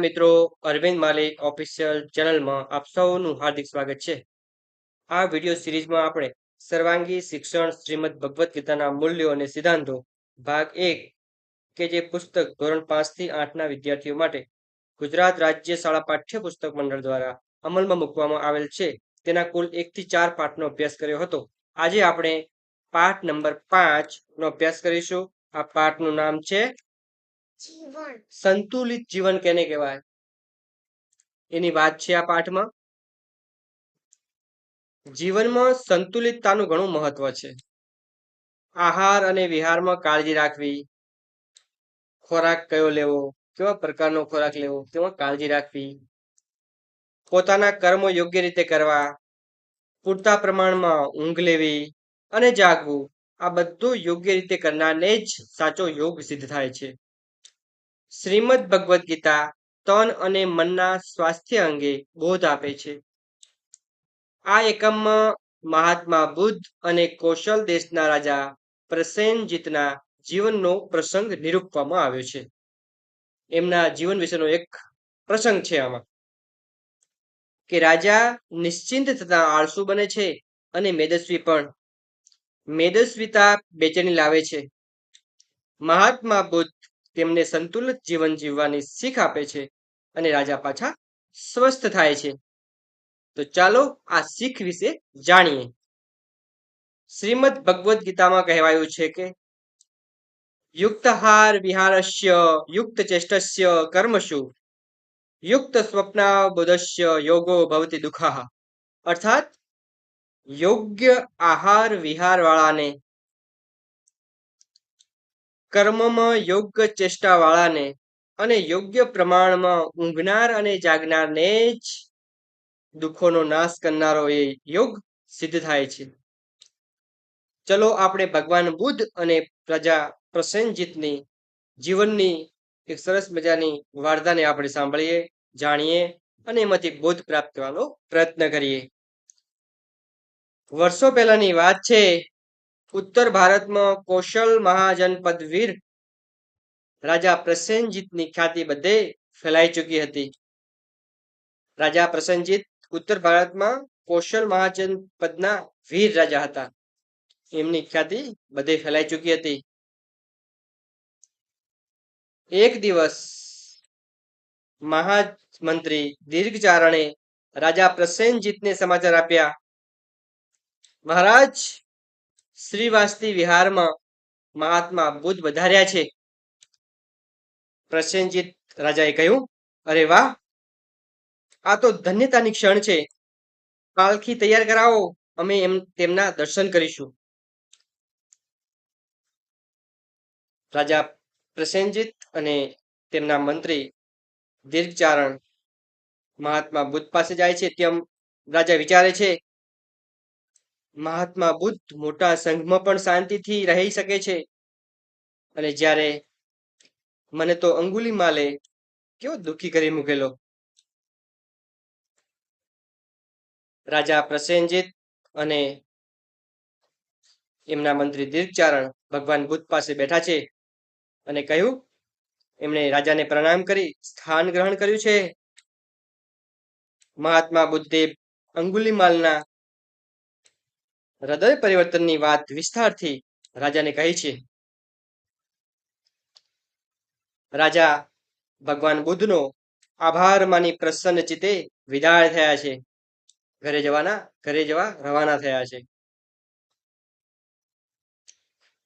મિત્રો, અરવિંદ માલિક ઓફિશિયલ ચેનલમાં આપ સૌનું હાર્દિક સ્વાગત છે. આ વિડિયો સિરીઝમાં આપણે સર્વાંગી શિક્ષણ શ્રીમદ ભગવદ્ ગીતાના મૂલ્યો અને સિદ્ધાંતો, ભાગ એક, કે જે પુસ્તક ધોરણ પાંચથી આઠના વિદ્યાર્થીઓ માટે ગુજરાત રાજ્ય શાળા પાઠ્ય પુસ્તક મંડળ દ્વારા અમલમાં મૂકવામાં આવેલ છે. તેના કુલ એક થી ચાર પાઠનો અભ્યાસ કર્યો હતો. આજે આપણે પાઠ નંબર પાંચ નો અભ્યાસ કરીશું. આ પાઠનું નામ છે સંતુલિત જીવન કેને કહેવાય? એની વાત છે આ પાઠમાં. જીવનમાં સંતુલિતતાનું ઘણું મહત્વ છે. આહાર અને વિહારમાં કાળજી રાખવી. ખોરાક કયો લેવો? કેવા પ્રકારનો ખોરાક લેવો? તેમાં કાળજી રાખવી? પોતાના કર્મો યોગ્ય રીતે કરવા. પૂરતા પ્રમાણમાં ઊંઘ લેવી અને જાગવું. આ બધું યોગ્ય રીતે કરનારને જ સાચો યોગ સિદ્ધ થાય છે. શ્રીમદ ભગવદ્ ગીતા તન અને મનના સ્વાસ્થ્ય અંગે બોધ આપે છે. આ એકમમાં મહાત્મા બુદ્ધ અને કૌશલ દેશના રાજા પ્રસેનજીતના જીવનનો પ્રસંગ નિરૂપવામાં આવ્યો છે. એમના જીવન વિશેનો એક પ્રસંગ છે આમાં. કે રાજા નિશ્ચિંત થતા આળસુ બને છે અને મેદસ્વી પણ. મેદસ્વીતા બેચેની લાવે છે. મહાત્મા બુદ્ધ તેમને સંતુલિત જીવન જીવવાની શીખ આપે છે અને રાજા પાછા સ્વસ્થ થાય છે. તો ચાલો આ શીખ વિશે જાણીએ. શ્રીમદ ભગવદ્ ગીતામાં કહેવાયું છે કે, યુક્તહાર વિહારસ્ય યુક્ત ચેષ્ટસ્ય કર્મશુ યુક્ત સ્વપ્નાબોધસ્ય યોગો ભવતી દુઃખા. અર્થાત, યોગ્ય આહાર વિહાર વાળાને કર્મમાં યોગ્ય ચેષ્ટા વાળાને અને યોગ્ય પ્રમાણમાં ઊંઘનાર અને જાગનારને જ દુઃખોનો નાશ કરનારો એ યોગ સિદ્ધ થાય છે. ચલો આપણે ભગવાન બુદ્ધ અને પ્રજા પ્રસેનજીતની જીવનની એક સરસ મજાની વાર્તાને આપણે સાંભળીએ, જાણીએ અને એમાંથી બોધ પ્રાપ્ત કરવાનો પ્રયત્ન કરીએ. વર્ષો પહેલાની વાત છે ઉત્તર ભારતમાં કૌશલ મહાજનપદ વીર રાજા પ્રસેનજીતની ખ્યાતિ બધે ફેલાઈ ચૂકી હતી. રાજા પ્રસેનજીત ઉત્તર ભારતમાં કૌશલ મહાજનપદના વીર રાજા હતા. એમની ખ્યાતિ બધે ફેલાઈ ચૂકી હતી. એક દિવસ મહામંત્રી દીર્ઘચારણે રાજા પ્રસેનજીતને સમાચાર આપ્યા. મહારાજ શ્રીવાસ્તી વિહારમાં મહાત્મા બુદ્ધ વધાર્યા છે. પ્રસેનજીત રાજાએ કહ્યું, અરે વાહ! આ તો ધન્યતાની ક્ષણ છે. પાલખી તૈયાર કરાવો, અમે એમ તેમના દર્શન કરીશું. રાજા પ્રસેનજીત અને તેમના મંત્રી દીર્ઘચારણ મહાત્મા બુદ્ધ પાસે જાય છે. તેમ રાજા વિચારે છે મહાત્મા બુદ્ધ મોટા સંઘમાં પણ શાંતિથી રહી શકે છે. અને જ્યારે મને તો અંગુલી માલે કેવો દુઃખી કરી મૂકેલો. રાજા પ્રસેનજીત અને એમના મંત્રી દીર્ઘચારણ ભગવાન બુદ્ધ પાસે બેઠા છે અને કહ્યું, એમણે રાજાને પ્રણામ કરી, સ્થાન ગ્રહણ કર્યું છે. મહાત્મા બુદ્ધે અંગુલીમાલના હૃદય પરિવર્તનની વાત વિસ્તારથી રાજાને કહી છે. રાજા ભગવાન બુદ્ધનો આભાર માની પ્રસન્ન ચિત્તે વિદાય થયા છે. ઘરે જવાના, ઘરે જવા રવાના થયા છે.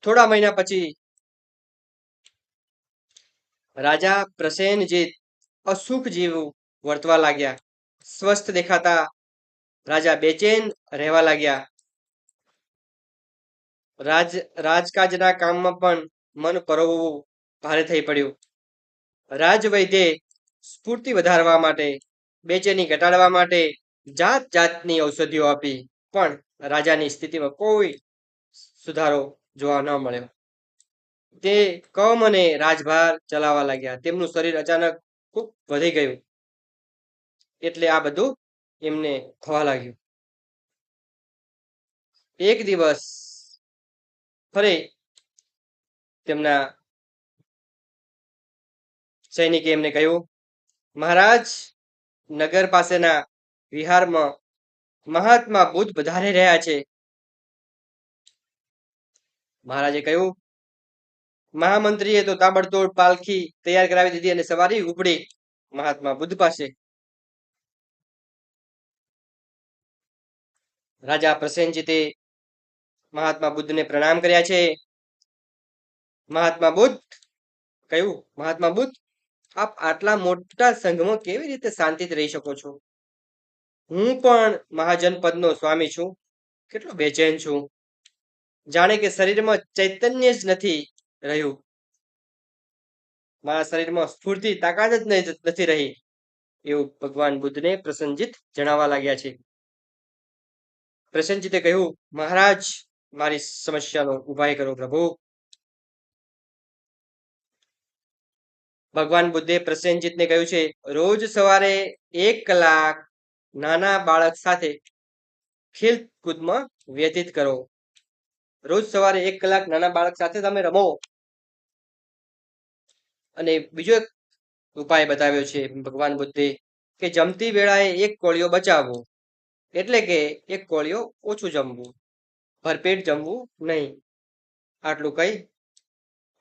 થોડા મહિના પછી રાજા પ્રસેનજીત અસુખ જેવું વર્તવા લાગ્યા, સ્વસ્થ દેખાતા રાજા બેચેન રહેવા લાગ્યા. રાજ, રાજકાજના કામમાં પણ મન પરોવવું ભારે થઈ પડ્યું. રાજવૈદ્યે સ્ફૂર્તિ વધારવા માટે, બેચેની ઘટાડવા માટે જાત જાતની ઔષધિઓ આપી, પણ રાજાની સ્થિતિમાં કોઈ સુધારો જોવા ન મળ્યો. તે કમ અને રાજભાર ચલાવવા લાગ્યા. તેમનું શરીર અચાનક ખૂબ વધી ગયું. એટલે આ બધું એમને થવા લાગ્યું. એક દિવસ ફરી તેમના સૈનિકે એમને કહ્યું, મહારાજ, નગર પાસેના વિહારમાં મહાત્મા બુદ્ધ વધારે રહ્યા છે. મહારાજે કહ્યું, મહામંત્રીએ તો તાબડતોડ પાલખી તૈયાર કરાવી દીધી અને સવારી ઉપડી મહાત્મા બુદ્ધ પાસે. રાજા પ્રસેનજીતે મહાત્મા બુદ્ધને પ્રણામ કર્યા છે. મહાત્મા બુદ્ધ કયું મહાત્મા બુદ્ધ, આપ આટલા મોટા સંઘમાં કેવી રીતે શાંતિત રહી શકો છો? હું પણ મહાજનપદનો સ્વામી છું. કેટલો બેચેન છું. જાણે કે શરીરમાં ચૈતન્ય જ નથી રહ્યું. મારા શરીરમાં સ્ફૂર્તિ, તાકાત જ નથી રહી. એવું ભગવાન બુદ્ધને પ્રસન્નજીત જણાવવા લાગ્યા છે. પ્રસન્નજીતે કહ્યું, મહારાજ મારી સમસ્યાનો ઉપાય કરો પ્રભુ. ભગવાન બુદ્ધે પ્રસેનજીતને કહ્યું છે, રોજ સવારે એક કલાક નાના બાળક સાથે ખેલકૂદમાં વ્યતીત કરો. રોજ સવારે એક કલાક નાના બાળક સાથે તમે રમો. અને બીજો એક ઉપાય બતાવ્યો છે, ભગવાન બુદ્ધે કે જમતી વેળાએ એક કોળિયો બચાવવો. એટલે કે એક કોળિયો ઓછું જમવું. ભરપેટ જમવું નહીં. આટલું કહી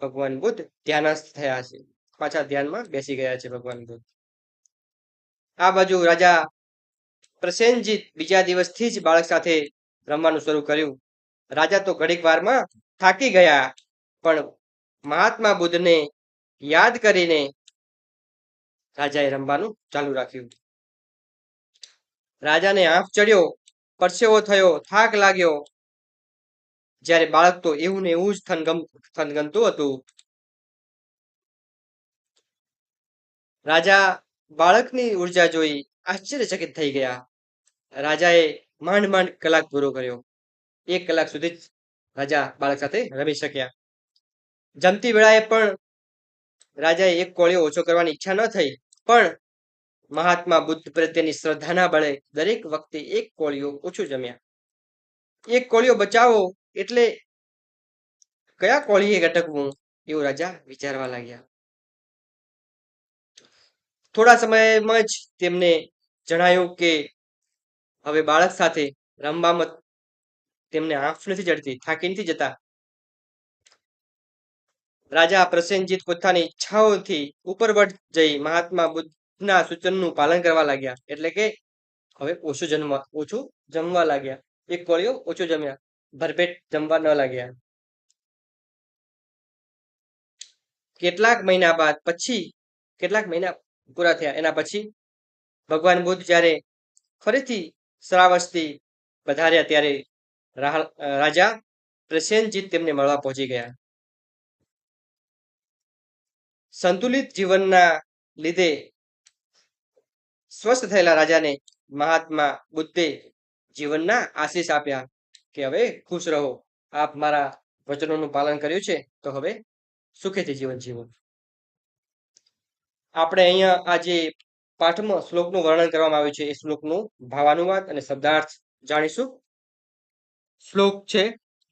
ભગવાન બુદ્ધ ધ્યાનસ્થ થયા છે. પાછા ધ્યાનમાં બેસી ગયા છે ભગવાન બુદ્ધ. આ બાજુ રાજા પ્રસેનજીત બીજા દિવસથી જ બાળક સાથે રમવાનું શરૂ કર્યું. રાજા તો ઘડીક વારમાં થાકી ગયા, પણ મહાત્મા બુદ્ધને યાદ કરીને રાજાએ રમવાનું ચાલુ રાખ્યું. રાજાને આંખ ચડ્યો, પરસેવો થયો, થાક લાગ્યો જ્યારે બાળક તો એવું ને એવું જ થનગમ થનગનતું હતું. રાજા બાળકની ઊર્જા જોઈ આશ્ચર્યચકિત થઈ ગયા. રાજાએ માંડ માંડ કલાક પૂરો કર્યો. એક કલાક સુધી જ રાજા બાળક સાથે રમી શક્યા. જમતી વેળાએ પણ રાજાએ એક કોળીઓ ઓછો કરવાની ઈચ્છા ન થઈ, પણ મહાત્મા બુદ્ધ પ્રત્યેની શ્રદ્ધાના બળે દરેક વખતે એક કોળીઓ ઓછું જમ્યા. એક કોળીઓ બચાવો એટલે કયા કોળીએ ઘટકવું એવું રાજા વિચારવા લાગ્યા? થોડા સમયમાં જ તેમને જણાયું કે હવે બાળક સાથે રમવામાં તેમને આંખ નથી ચડતી, થાકી નથી જતા. રાજા પ્રસેનજીત પોતાની ઈચ્છાઓથી ઉપરવટ જઈ મહાત્મા બુદ્ધના સૂચનનું પાલન કરવા લાગ્યા. એટલે કે હવે ઓછું જન્મ, ઓછું જમવા લાગ્યા. એક કોળીઓ ઓછું જમ્યા. ભરપેટ જમવા ન લાગ્યા. કેટલાક મહિના બાદ પછી, કેટલાક મહિના પૂરા થયા, એના પછી ભગવાન બુદ્ધ જ્યારે ફરીથી શ્રાવસ્તી પધાર્યા ત્યારે રાજા પ્રસેનજીત તેમને મળવા પહોંચી ગયા. સંતુલિત જીવનના લીધે સ્વસ્થ થયેલા રાજાને મહાત્મા બુદ્ધે જીવનના આશીષ આપ્યા. કે હવે ખુશ રહો. આપ મારા વચનોનું પાલન કર્યું છે, તો હવે સુખેથી જીવન જીવો. આપણે અહીંયા આ પાઠમાં શ્લોકનું વર્ણન કરવામાં આવ્યું છે, એ શ્લોકનું ભાવાનુવાદ અને શબ્દાર્થ જાણીશું. શ્લોક છે,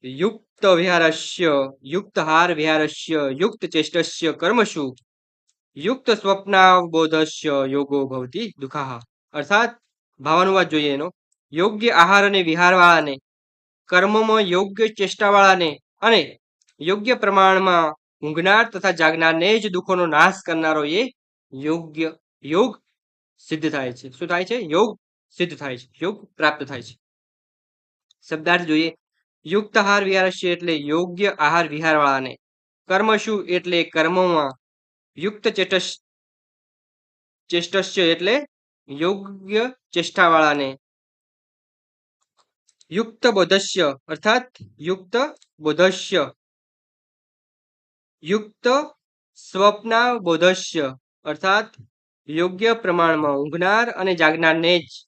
યુક્ત વિહારસ્ય યુક્ત હાર વિહારસ્ય, યુક્ત ચેષ્ટસ્ય કર્મશુ યુક્ત સ્વપ્નાવબોધસ્ય યોગો ભવતી દુખાહ. અર્થાત, ભાવાનુવાદ જોઈએ એનો. યોગ્ય આહાર અને વિહારવાળાને કર્મમાં યોગ્ય ચેષ્ટાવાળાને અને યોગ્ય પ્રમાણમાં ઊંઘનાર તથા જાગનારને જ દુઃખોનો નાશ કરનારો એ યોગ્ય યોગ સિદ્ધ થાય છે. શું થાય છે? યોગ સિદ્ધ થાય છે. યોગ પ્રાપ્ત થાય છે. શબ્દાર્થ જોઈએ. યુક્ત આહાર વિહારસ્ય એટલે યોગ્ય આહાર વિહારવાળાને. કર્મ શું? એટલે કર્મમાં યુક્ત ચેટસ ચેષ્ટસ્ય એટલે યોગ્ય ચેષ્ટાવાળાને યુક્ત બોધસ્ય અર્થાત યુક્ત બોધસ્ય યુક્ત સ્વપ્નાબોધસ્ય અર્થાત યોગ્ય પ્રમાણમાં ઊંઘનાર અને જાગનારને જ.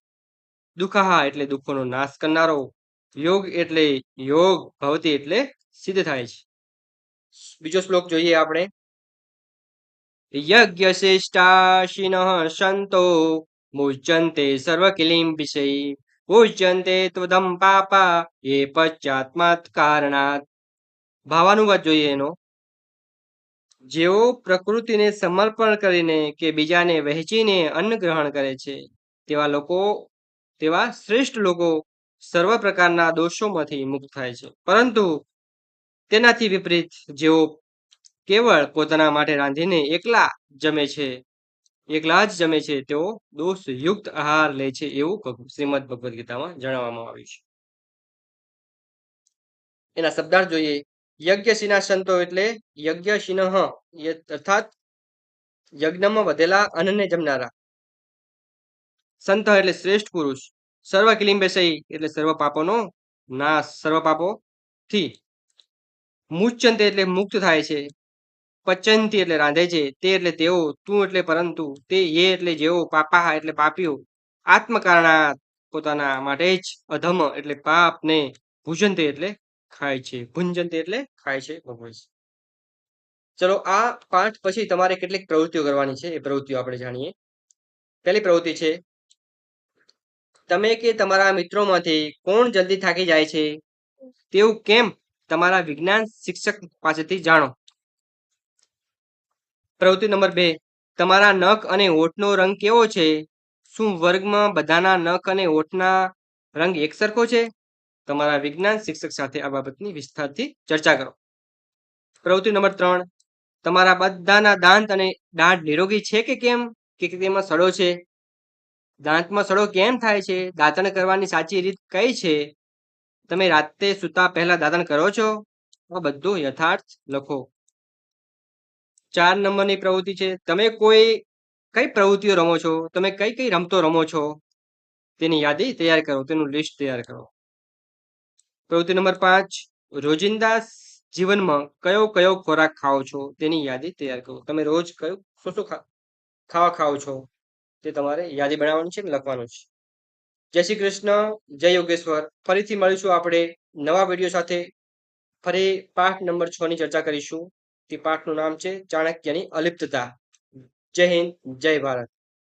દુખાહા એટલે દુઃખોનો નાશ કરનારો. યોગ એટલે યોગ, ભવતી એટલે સિદ્ધ થાય છે. બીજો શ્લોક જોઈએ આપણે. યજ્ઞ યજ્ઞશેષ્ટાશિનઃ સંતો મુચંતે સર્વ કિલિમ વિષય. પૂજ્યન્તે ત્વદમ પાપા એ પશ્ચાત્માત કારણાત ભાવાનુવાદ જોઈએ એનો. જેઓ પ્રકૃતિને સમર્પણ કરીને કે બીજાને વહેંચીને અન્ન ગ્રહણ કરે છે, તેવા લોકો, તેવા શ્રેષ્ઠ લોકો સર્વ પ્રકારના દોષોમાંથી મુક્ત થાય છે. પરંતુ તેનાથી વિપરીત જેઓ કેવળ પોતાના માટે રાંધીને એકલા જમે છે એકલા જ જમે છે, તેઓ દોષયુક્ત આહાર લે છે એવું શ્રીમદ ભગવદ્ ગીતામાં જણાવવામાં આવ્યું છે. એના શબ્દાર્થ જોઈએ. યજ્ઞશીના સંતો એટલે યજ્ઞશીન અર્થાત યજ્ઞમાં વધેલા અન્નને જમનારા. સંત એટલે શ્રેષ્ઠ પુરુષ. સર્વ કિલિંબેશય એટલે સર્વ પાપોનો નાશ, સર્વ પાપો થી મુચ્યંતે એટલે મુક્ત થાય છે. પચંતી એટલે રાંધે છે, તે એટલે તેઓ, તું એટલે પરંતુ, તે એ એટલે જેઓ પાપા એટલે પાપીઓ. આત્મકારણા પોતાના માટે જ અધમ એટલે પાપને ભૂજંતે એટલે ખાય છે ભુંજંતે એટલે ખાય છે, ભગવાન ચલો, આ પાઠ પછી તમારે કેટલીક પ્રવૃત્તિઓ કરવાની છે, એ પ્રવૃત્તિઓ આપણે જાણીએ. પહેલી પ્રવૃત્તિ છે, તમે કે તમારા મિત્રોમાંથી કોણ જલ્દી થાકી જાય છે? તેવું કેમ? તમારા વિજ્ઞાન શિક્ષક પાસેથી જાણો. પ્રવૃત્તિ નંબર બે. તમારા નખ અને હોઠનો રંગ કેવો છે? શું વર્ગમાં બધાના નખ અને હોઠના રંગ એકસરખો છે? તમારા વિજ્ઞાન શિક્ષક સાથે આ બાબતની વિસ્તારથી ચર્ચા કરો. પ્રવૃત્તિ નંબર ત્રણ. તમારા બધાના દાંત અને દાંત નિરોગી છે કે કેમ? કે તેમાં સડો છે? દાંતમાં સડો કેમ થાય છે? દાંતણ કરવાની સાચી રીત કઈ છે? તમે રાતે સૂતા પહેલા દાંતણ કરો છો? આ બધું યથાર્થ લખો. ચાર નંબરની પ્રવૃત્તિ છે. તમે કોઈ, કઈ પ્રવૃત્તિઓ રમો છો? તમે કઈ કઈ રમતો રમો છો? તેની યાદી તૈયાર કરો, તેનું લિસ્ટ તૈયાર કરો. પ્રવૃત્તિ નંબર પાંચ, રોજિંદા જીવનમાં કયો કયો ખોરાક ખાઓ છો? તેની યાદી તૈયાર કરો. તમે રોજ કયું, શું શું ખાવા ખાઓ છો? તે તમારે યાદી બનાવવાની છે લખવાનું છે. જય શ્રી કૃષ્ણ, જય યોગેશ્વર. ફરીથી મળીશું આપણે નવા વીડિયો સાથે. ફરી પાઠ નંબર છ ની ચર્ચા કરીશું. તે પાઠનું નામ છે ચાણક્યની અલિપ્તતા. જય હિન્દ જય ભારત.